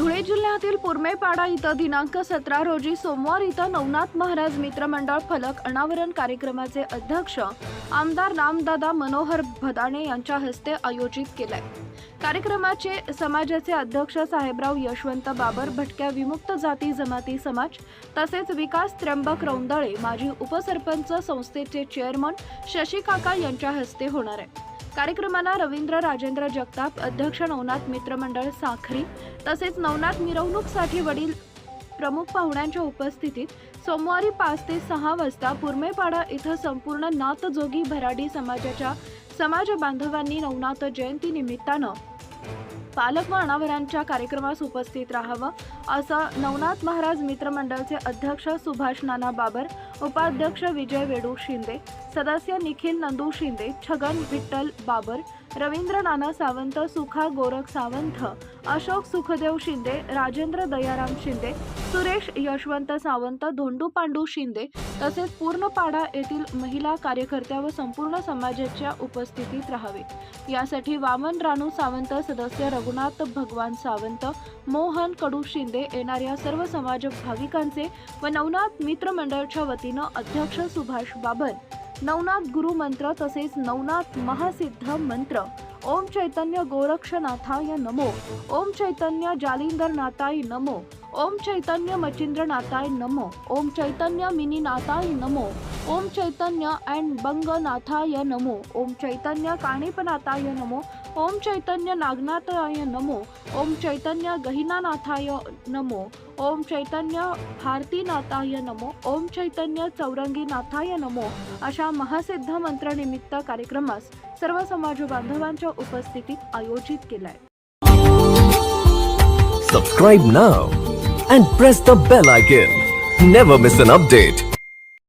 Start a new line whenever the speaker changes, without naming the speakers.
धुळे जिल्ह्यातील पुरमेपाडा इथं दिनांक सतरा रोजी सोमवार इथं नवनाथ महाराज मित्रमंडळ फलक अनावरण कार्यक्रमाचे अध्यक्ष आमदार रामदादा मनोहर भदाणे यांच्या हस्ते आयोजित केलाय. कार्यक्रमाचे समाजाचे अध्यक्ष साहेबराव यशवंत बाबर भटक्या विमुक्त जाती जमाती समाज तसेच विकास त्र्यंबक रौंदळे माजी उपसरपंच संस्थेचे चेअरमन शशी काका यांच्या हस्ते होणार आहे. कार्यक्रमाला रवींद्र राजेंद्र जगताप अध्यक्ष नवनाथ मित्रमंडळ साखरी तसेच नवनाथ मिरवणूकसाठी वडील प्रमुख पाहुण्यांच्या उपस्थितीत सोमवारी पाच ते सहा वाजता पुरमेपाडा इथं संपूर्ण नाथजोगी भराडी समाजाच्या समाज बांधवांनी नवनाथ जयंती निमित्तानं पालक व अनावरांच्या कार्यक्रमास उपस्थित राहावं असं नवनाथ महाराज मित्रमंडळचे अध्यक्ष सुभाष नाना बाबर उपाध्यक्ष विजय वेडू शिंदे सदस्य निखिल नंदू शिंदे छगन विठ्ठल बाबर रवींद्र नाना सावंत सुखा गोरख सावंत अशोक सुखदेव शिंदे राजेंद्र दयाराम शिंदे सुरेश यशवंत सावंत धोंडू पांडू शिंदे तसेच पूर्णपाडा येथील महिला कार्यकर्त्या व संपूर्ण समाजाच्या उपस्थितीत राहावे. यासाठी वामन रानू सावंत सदस्य रघुनाथ भगवान सावंत मोहन कडू शिंदे येणाऱ्या सर्व समाज भाविकांचे व नवनाथ मित्रमंडळच्या वतीनं अध्यक्ष सुभाष बाबर नवनाथ गुरुमंत्र तसेच नवनाथ महासिद्ध मंत्र. ओम चैतन्य गोरक्षनाथाय नमो. ओम चैतन्य जालिंदरनाथाय नमो. ओम चैतन्य मचिंद्रनाथाय नमो. ओम चैतन्य मिनीनाथाय नमो. ओम चैतन्य अँड बंगनाथाय नमो. ओम चैतन्य काणिपनाथाय नमो. ओम चैतन्य नागनाथाय नमो. ओम चैतन्य गहिनानाथाय नमो. ओम चैतन्य भारतीनाथाय नमो ओम चैतन्य चौरंगीनाथाय नमो अशा महासिद्ध मंत्रनिमित्त कार्यक्रमास सर्व समाज बांधवांच्या उपस्थितीत आयोजित केलाय.
Subscribe now and press the bell icon never miss an update